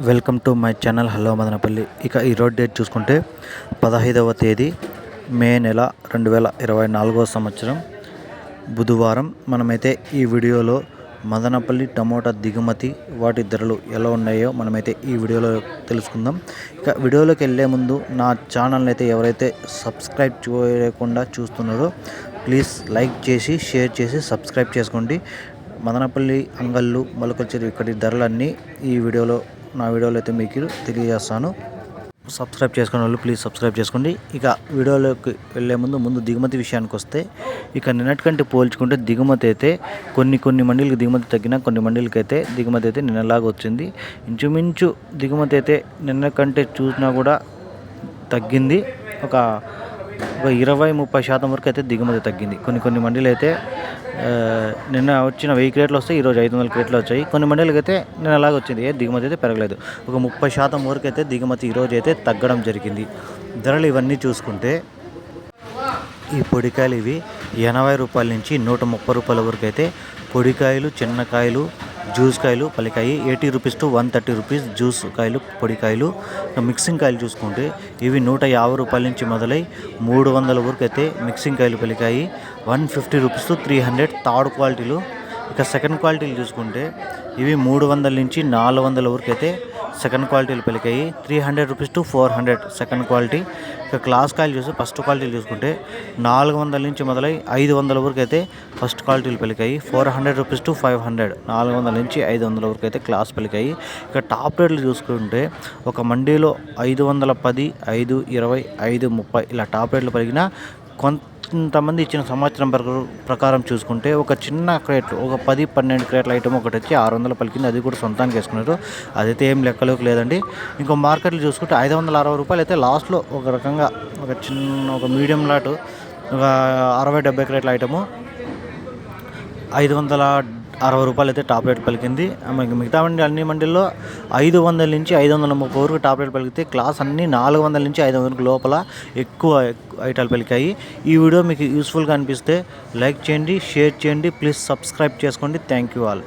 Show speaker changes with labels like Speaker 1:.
Speaker 1: Welcome to my channel hello Madanapalle. ఇక ఈరోజు date చూసుకుంటే పదహైదవ తేదీ మే నెల రెండు వేల ఇరవై నాలుగో సంవత్సరం బుధవారం. మనమైతే ఈ వీడియోలో మదనపల్లి టమోటా దిగుమతి వాటి ధరలు ఎలా ఉన్నాయో మనమైతే ఈ వీడియోలో తెలుసుకుందాం. ఇక వీడియోలోకి వెళ్ళే ముందు నా ఛానల్ని అయితే ఎవరైతే సబ్స్క్రైబ్ చేయకుండా చూస్తున్నారో ప్లీజ్ లైక్ చేసి షేర్ చేసి సబ్స్క్రైబ్ చేసుకోండి. మదనపల్లి అంగళ్ళు మొలకల్చర్ ఇక్కడి ధరలన్నీ ఈ వీడియోలో నా వీడియోలు అయితే మీకు తెలియజేస్తాను. సబ్స్క్రైబ్ చేసుకునే వాళ్ళు ప్లీజ్ సబ్స్క్రైబ్ చేసుకోండి. ఇక వీడియోలోకి వెళ్ళే ముందు ముందు దిగుమతి విషయానికి వస్తే ఇక నిన్నటికంటే పోల్చుకుంటే దిగుమతి అయితే కొన్ని కొన్ని మండీలకు దిగుమతి తగ్గినా కొన్ని మండీలకి అయితే దిగుమతి అయితే నిన్నలాగా వచ్చింది. ఇంచుమించు దిగుమతి అయితే నిన్న కంటే చూసినా కూడా తగ్గింది. ఒక ఒక ఇరవై ముప్పై శాతం వరకు అయితే దిగుమతి తగ్గింది. కొన్ని కొన్ని మండీలు అయితే నిన్న వచ్చిన వెయ్యి క్రేట్లు వస్తే ఈరోజు ఐదు వందల క్రేట్లు వచ్చాయి. కొన్ని మండలకి అయితే నిన్న అలాగే వచ్చింది ఏ దిగుమతి అయితే పెరగలేదు. ఒక ముప్పై శాతం వరకు అయితే దిగుమతి ఈరోజు అయితే తగ్గడం జరిగింది. ధరలు ఇవన్నీ చూసుకుంటే ఈ పొడికాయలు ఇవి ఎనభై రూపాయల నుంచి నూట ముప్పై రూపాయల వరకు అయితే పొడికాయలు చిన్నకాయలు జ్యూస్ కాయలు పలికాయి eighty rupees to one thirty rupees juice కాయలు పొడికాయలు కాయలు మిక్సింగ్ కాయలు చూసుకుంటే ఇవి నూట యాభై రూపాయల నుంచి మొదలై మూడు వందల వరకు అయితే మిక్సింగ్ కాయలు పలికాయి one fifty rupees to three hundred third క్వాలిటీలు. ఇక సెకండ్ క్వాలిటీలు చూసుకుంటే ఇవి మూడు వందల నుంచి నాలుగు వందల వరకు అయితే సెకండ్ క్వాలిటీలు పెలికాయి. Three hundred rupees to four hundred second quality. ఇక క్లాస్ కాయలు చూస్తే ఫస్ట్ క్వాలిటీలు చూసుకుంటే నాలుగు వందల నుంచి మొదలై ఐదు వందల వరకు అయితే ఫస్ట్ క్వాలిటీలు పెలికాయి. Four hundred rupees to five hundred నాలుగు వందల నుంచి ఐదు వందల వరకు అయితే క్లాస్ పెలికాయి. ఇక టాప్ రేట్లు చూసుకుంటే ఒక మండీలో ఐదు వందల పది ఐదు ఇరవై ఐదు ముప్పై ఇలా టాప్ రేట్లు పలికిన కొంతమంది ఇచ్చిన సంవత్సరం ప్రకారం ప్రకారం చూసుకుంటే ఒక చిన్న క్రేట్ ఒక పది పన్నెండు క్రేట్ల ఐటమ్ ఒకటి వచ్చి ఆరు వందలు పలికింది. అది కూడా సొంతానికి వేసుకున్నారు. అదైతే ఏం లెక్కలోకి లేదండి. ఇంకో మార్కెట్లు చూసుకుంటే ఐదు వందల అరవై రూపాయలు అయితే లాస్ట్లో ఒక రకంగా ఒక చిన్న ఒక మీడియం లాటు ఒక అరవై డెబ్బై క్రేట్ల ఐటము ఐదు వందల అరవై రూపాయలు అయితే టాప్ రేట్ పలికింది మిగతా మండి అన్ని మండీల్లో ఐదు వందల నుంచి ఐదు వందల ముప్పై వరకు టాప్ రేట్ పలికితే క్లాస్ అన్ని నాలుగు వందల నుంచి ఐదు వందల లోపల ఎక్కువ ఐటాలు పలికాయి. ఈ వీడియో మీకు యూస్ఫుల్గా అనిపిస్తే లైక్ చేయండి షేర్ చేయండి ప్లీజ్ సబ్స్క్రైబ్ చేసుకోండి. Thank you all.